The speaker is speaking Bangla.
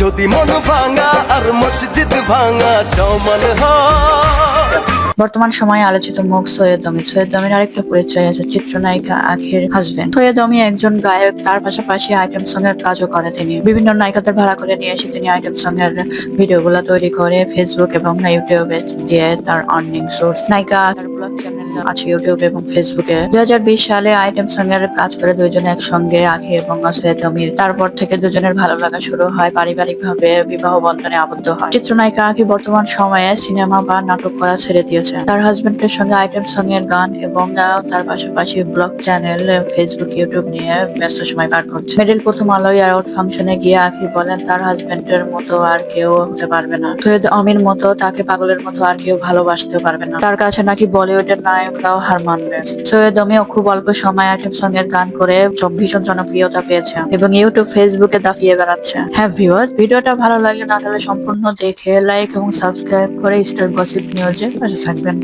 যদি মন ভাঙা আর মসজিদ ভাঙা সমান বর্তমান সময়ে আলোচিত মুখ সৈয়দ অমিত সৈয়দ অমির আরেকটা পরিচয় আছে, চিত্রনায়িকা আখের হাজবেন্ড সৈয়দ অমি একজন গায়ক, তার পাশাপাশি আইটেম সং এর কাজও করে তিনি। বিভিন্ন নায়িকাদের ভাড়া করে নিয়ে এসে তিনি আইটেম সং এর ভিডিওগুলো তৈরি করে ফেসবুক এবং ইউটিউবে দিয়ে তার আর্নিং সোর্স নায়িকা ব্লগ চ্যানেল আছে ইউটিউব এবং ফেসবুকে দুই হাজার বিশ সালে আইটেম সং এর কাজ করে দুইজন একসঙ্গে আখি এবং সৈয়দ অমির তারপর থেকে দুজনের ভালো লাগা শুরু হয় পারিবারিক ভাবে বিবাহ বন্ধনে আবদ্ধ হয়। চিত্রনায়িকা আখি বর্তমান সময়ে সিনেমা বা নাটক করা ছেড়ে দিয়েছে। তার হাজবেন্ডের সঙ্গে আইটেম সং এর গান এবং তার পাশাপাশি ব্লগ চ্যানেল ফেসবুক ইউটিউব নিয়ে ব্যস্ত সময় পার করছে। মিডিল প্রথম আলো অ্যাওয়ার্ড ফাংশনে গিয়ে আখি বলেন, তার হাজবেন্ডের মতো আর কেউ হতে পারবে না। সৈয়দ অমির মতো তাকে পাগলের মতো আর কেউ ভালোবাসতেও পারবে না। তার কাছে নাকি বলিউডের নায়করাও হার মানবে সৈয়দ অমিও খুব অল্প সময় আইটেম সং এর গান করে ভীষণ জনপ্রিয়তা পেয়েছে এবং ইউটিউব ফেসবুকে দাফিয়ে বেড়াচ্ছে। হ্যাঁ ভিউয়ার্স ভিডিওটা ভালো লাগে না তাহলে সম্পূর্ণ দেখে লাইক এবং সাবস্ক্রাইব করে স্টার গসিপ নিউজে পাশে থাকবেন।